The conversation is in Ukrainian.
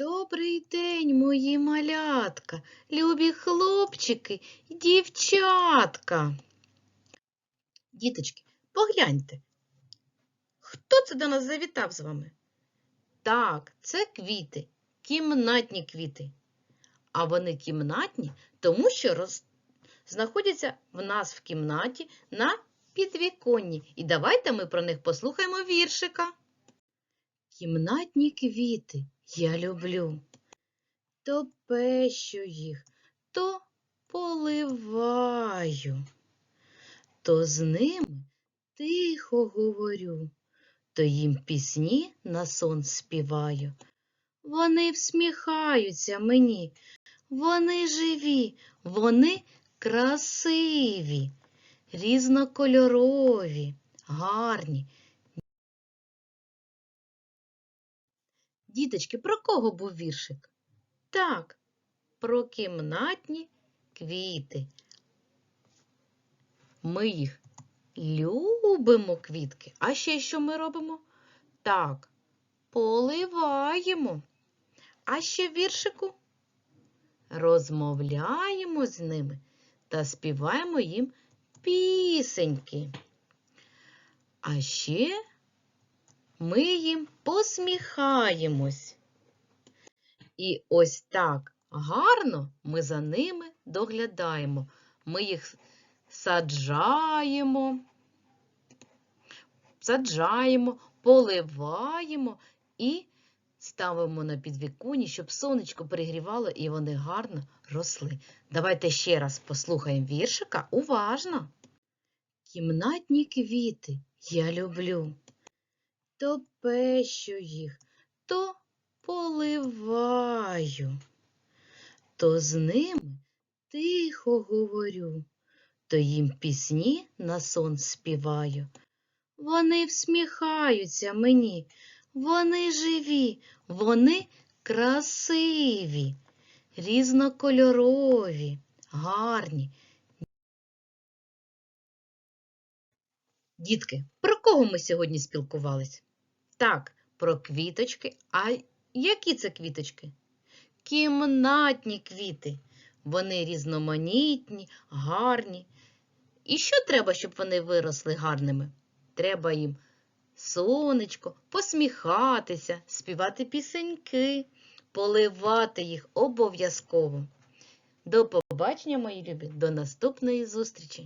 Добрий день, мої малятка, любі хлопчики і дівчатка. Діточки, погляньте, хто це до нас завітав з вами? Так, це квіти, кімнатні квіти. А вони кімнатні, тому що роз... знаходяться в нас в кімнаті на підвіконні. І давайте ми про них послухаємо віршика. Кімнатні квіти я люблю. То пещу їх, то поливаю, то з ними тихо говорю, то їм пісні на сон співаю. Вони всміхаються мені, вони живі, вони красиві, різнокольорові, гарні. Діточки, про кого був віршик? Так, про кімнатні квіти. Ми їх любимо, квітки. А ще що ми робимо? Так, поливаємо. А ще віршику розмовляємо з ними та співаємо їм пісеньки. А ще ми їм посміхаємось. І ось так гарно ми за ними доглядаємо. Ми їх саджаємо, саджаємо, поливаємо і ставимо на підвіконні, щоб сонечко перегрівало і вони гарно росли. Давайте ще раз послухаємо віршика уважно. Кімнатні квіти я люблю. То пещу їх, то поливаю, то з ними тихо говорю, то їм пісні на сон співаю. Вони всміхаються мені, вони живі, вони красиві, різнокольорові, гарні. Дітки, про кого ми сьогодні спілкувались? Так, про квіточки. А які це квіточки? Кімнатні квіти. Вони різноманітні, гарні. І що треба, щоб вони виросли гарними? Треба їм сонечко, посміхатися, співати пісеньки, поливати їх обов'язково. До побачення, мої любі, до наступної зустрічі!